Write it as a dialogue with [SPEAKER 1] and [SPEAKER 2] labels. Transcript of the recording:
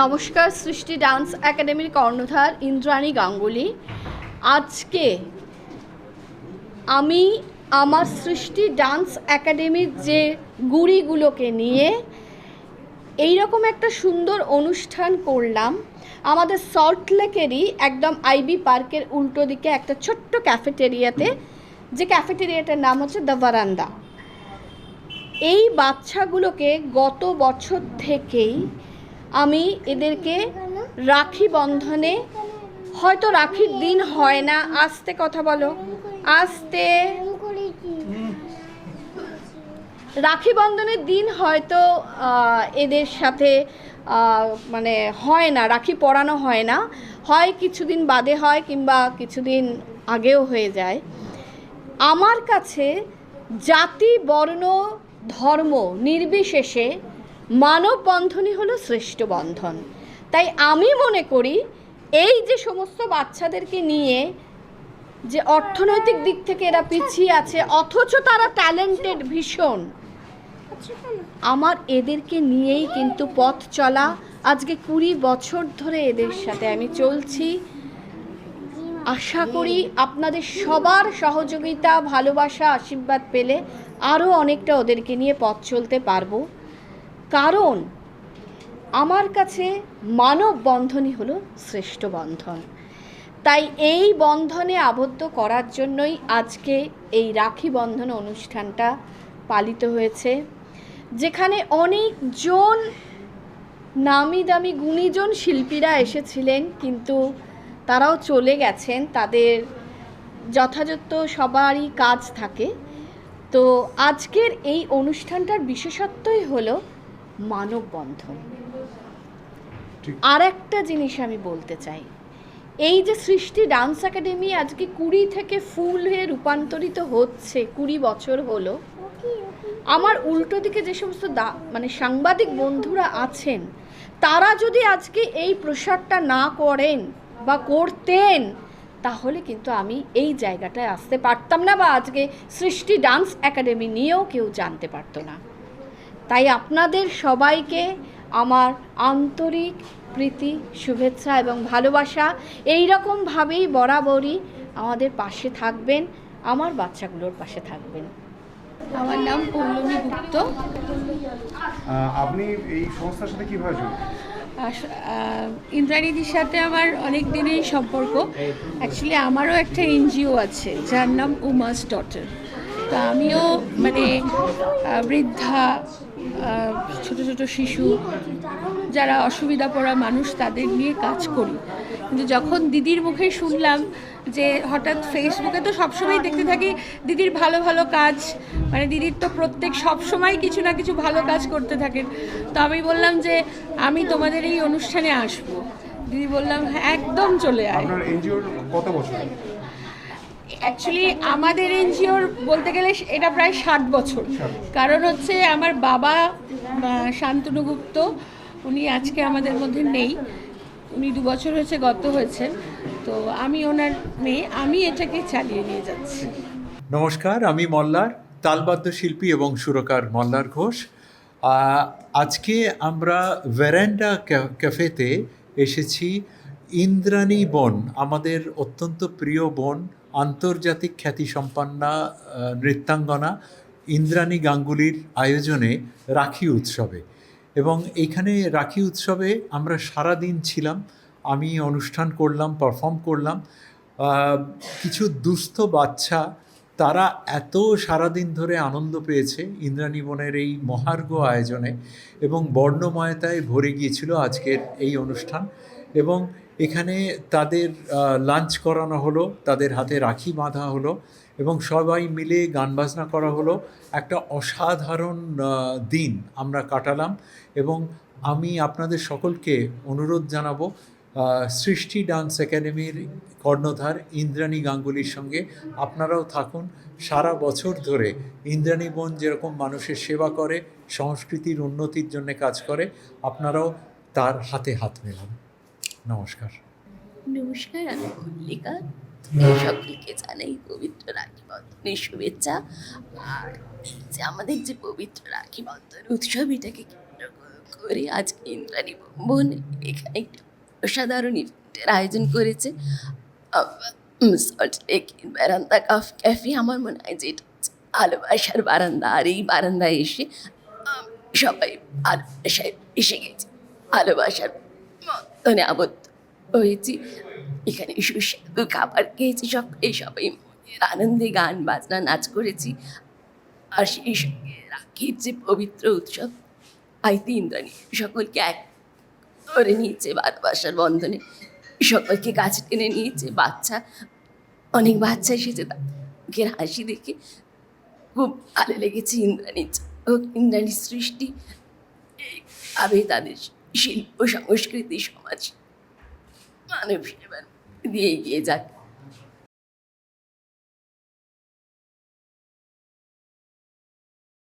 [SPEAKER 1] নমস্কার, সৃষ্টি ডান্স একাডেমির কর্ণধার ইন্দ্রাণী গাঙ্গুলি। আজকে আমি আমার সৃষ্টি ডান্স একাডেমির যে গুড়িগুলোকে নিয়ে এই রকম একটা সুন্দর অনুষ্ঠান করলাম। আমাদের সল্ট লেকেরই একদম আইবি পার্কের উল্টো দিকে একটা ছোট্ট ক্যাফেটেরিয়াতে, যে ক্যাফেটেরিয়াটার নাম হচ্ছে দ্য বারান্দা। এই বাচ্চাগুলোকে গত বছর থেকেই আমি এদেরকে রাখি বন্ধনে। হয়তো রাখির দিন হয় না। আস্তে কথা বলো। আস্তে। রাখি বন্ধনের দিন হয়তো এদের সাথে মানে হয় না। রাখি পরানো হয় না। হয় কিছুদিন বাদে হয় কিংবা কিছুদিন আগেও হয়ে যায়। আমার কাছে জাতি, বর্ণ, ধর্ম নির্বিশেষে মানব বন্ধনই হলো শ্রেষ্ঠ বন্ধন। তাই আমি মনে করি, এই যে সমস্ত বাচ্চাদেরকে নিয়ে যে অর্থনৈতিক দিক থেকে এরা পিছিয়ে আছে, অথচ তারা ট্যালেন্টেড ভীষণ, আমার এদেরকে নিয়েই কিন্তু পথ চলা। আজকে কুড়ি বছর ধরে এদের সাথে আমি চলছি। আশা করি আপনাদের সবার সহযোগিতা, ভালোবাসা, আশীর্বাদ পেলে আরও অনেকটা ওদেরকে নিয়ে পথ চলতে পারব। কারণ আমার কাছে মানব বন্ধনই হলো শ্রেষ্ঠ বন্ধন। তাই এই বন্ধনে আবদ্ধ করার জন্যই আজকে এই রাখি বন্ধন অনুষ্ঠানটা পালিত হয়েছে, যেখানে অনেকজন নামি দামি গুণীজন শিল্পীরা এসেছিলেন, কিন্তু তারাও চলে গেছেন, তাদের যথাযথ সবারই কাজ থাকে। তো আজকের এই অনুষ্ঠানটার বিশেষত্বই হলো মানববন্ধন। আর একটা জিনিস আমি বলতে চাই। এই যে সৃষ্টি ডান্স একাডেমি আজকে কুড়ি থেকে ফুল হয়ে রূপান্তরিত হচ্ছে কুড়ি বছর হলো। আমার উল্টো দিকে যে সমস্ত দা- মানে সাংবাদিক বন্ধুরা আছেন তারা যদি আজকে এই প্রসারটা না করেন বা করতেন তাহলে কিন্তু আমি এই জায়গাটায় আসতে পারতাম না বা আজকে সৃষ্টি ডান্স একাডেমি নিয়েও কেউ জানতে পারতো না। তাই আপনাদের সবাইকে আমার আন্তরিক প্রীতি শুভেচ্ছা এবং ভালোবাসা। এই রকমভাবেই বরাবরই আমাদের পাশে থাকবেন আমার বাচ্চাগুলোর পাশে থাকবেন। আমার নাম পৌলমী গুপ্ত।
[SPEAKER 2] আপনি এই সংস্থার সাথে কীভাবে জড়িত?
[SPEAKER 3] ইন্দ্রাণীদির সাথে আমার অনেক দিনেরই সম্পর্ক। অ্যাকচুয়ালি আমারও একটা এনজিও আছে যার নাম উমাস ডটার। তা আমিও মানে বৃদ্ধা ছোট ছোট শিশু, যারা অসুবিধা পড়া মানুষ, তাদের নিয়ে কাজ করি। কিন্তু যখন দিদির মুখে শুনলাম যে হঠাৎ ফেসবুকে তো সবসময় দেখতে থাকি দিদির ভালো ভালো কাজ মানে দিদির তো প্রত্যেক সবসময় কিছু না কিছু ভালো কাজ করতে থাকেন, তো আমি বললাম যে আমি তোমাদের এই অনুষ্ঠানে আসব। দিদি বললাম হ্যাঁ একদম চলে আয়।
[SPEAKER 2] কত বছর?
[SPEAKER 3] অ্যাকচুয়ালি আমাদের এনজিওর বলতে গেলে এটা প্রায় ষাট বছর। কারণ হচ্ছে আমার বাবা শান্তনু গুপ্ত উনি আজকে আমাদের মধ্যে নেই। উনি দু বছর হয়েছে গত হয়েছেন তো আমি ওনার মেয়ে আমি এটাকে চালিয়ে নিয়ে যাচ্ছি।
[SPEAKER 4] নমস্কার আমি মল্লার তালবাদ্য শিল্পী এবং সুরকার মল্লার ঘোষ। আজকে আমরা ভ্যারান্ডা ক্যাফেতে এসেছি। ইন্দ্রাণী বন, আমাদের অত্যন্ত প্রিয় বন, আন্তর্জাতিক খ্যাতিসম্পন্না নৃত্যাঙ্গনা ইন্দ্রাণী গাঙ্গুলির আয়োজনে রাখি উৎসবে। এবং এখানে রাখি উৎসবে আমরা সারা দিন ছিলাম, আমি অনুষ্ঠান করলাম পারফর্ম করলাম। কিছু দুস্থ বাচ্চা, তারা এত সারাদিন ধরে আনন্দ পেয়েছে ইন্দ্রাণী বনের এই মহার্ঘ আয়োজনে এবং বর্ণময়তায় ভরে গিয়েছিল আজকের এই অনুষ্ঠান। এবং এখানে তাদের লাঞ্চ করানো হলো, তাদের হাতে রাখি বাঁধা হলো এবং সবাই মিলে গান বাজনা করা হলো। একটা অসাধারণ দিন আমরা কাটালাম এবং আমি আপনাদের সকলকে অনুরোধ জানাব সৃষ্টি ডান্স একাডেমির কর্ণধার ইন্দ্রাণী গাঙ্গুলির সঙ্গে আপনারাও থাকুন। সারা বছর ধরে ইন্দ্রাণী বোন যেরকম মানুষের সেবা করে, সংস্কৃতির উন্নতির জন্য কাজ করে, আপনারাও তার হাতে হাত মেলান। নমস্কার।
[SPEAKER 5] নমস্কার আমি মল্লিকা। তোমাদের সকলকে জানাই পবিত্র রাখি বন্ধনের শুভেচ্ছা। আর যে আমাদের যে পবিত্র রাখি বন্ধন উৎসব এটাকে কেন্দ্র করে আজকে ইন্দ্রাণী বোন এখানে একটি অসাধারণ ইভেন্টের আয়োজন করেছে। বারান্দা কাফ ক্যাফে। আমার মনে হয় যে এটা হচ্ছে ভালোবাসার বারান্দা। আর এই বারান্দায় এসে সবাই ভালোবাসায় এসে গেছে। ভালোবাসার মতনে আবদ্ধ হয়েছি। এখানে সুস্বাদু খাবার খেয়েছি সব, এই সবাই মনের আনন্দে গান, বাজনা, নাচ করেছি। আর সেই সঙ্গে রাখির যে পবিত্র উৎসব আইতি ইন্দ্রাণী সকলকে এক করে নিয়েছে ভালোবাসার বন্ধনে। সকলকে কাছে টেনে নিয়েছে বাচ্চা, অনেক বাচ্চা এসেছে তাদের হাসি দেখে খুব ভালো লেগেছে ইন্দ্রাণীর ও ইন্দ্রাণীর সৃষ্টি। এইভাবে তাদের শিল্প সংস্কৃতি সমাজ মানব সেবার দিয়ে এগিয়ে যাক।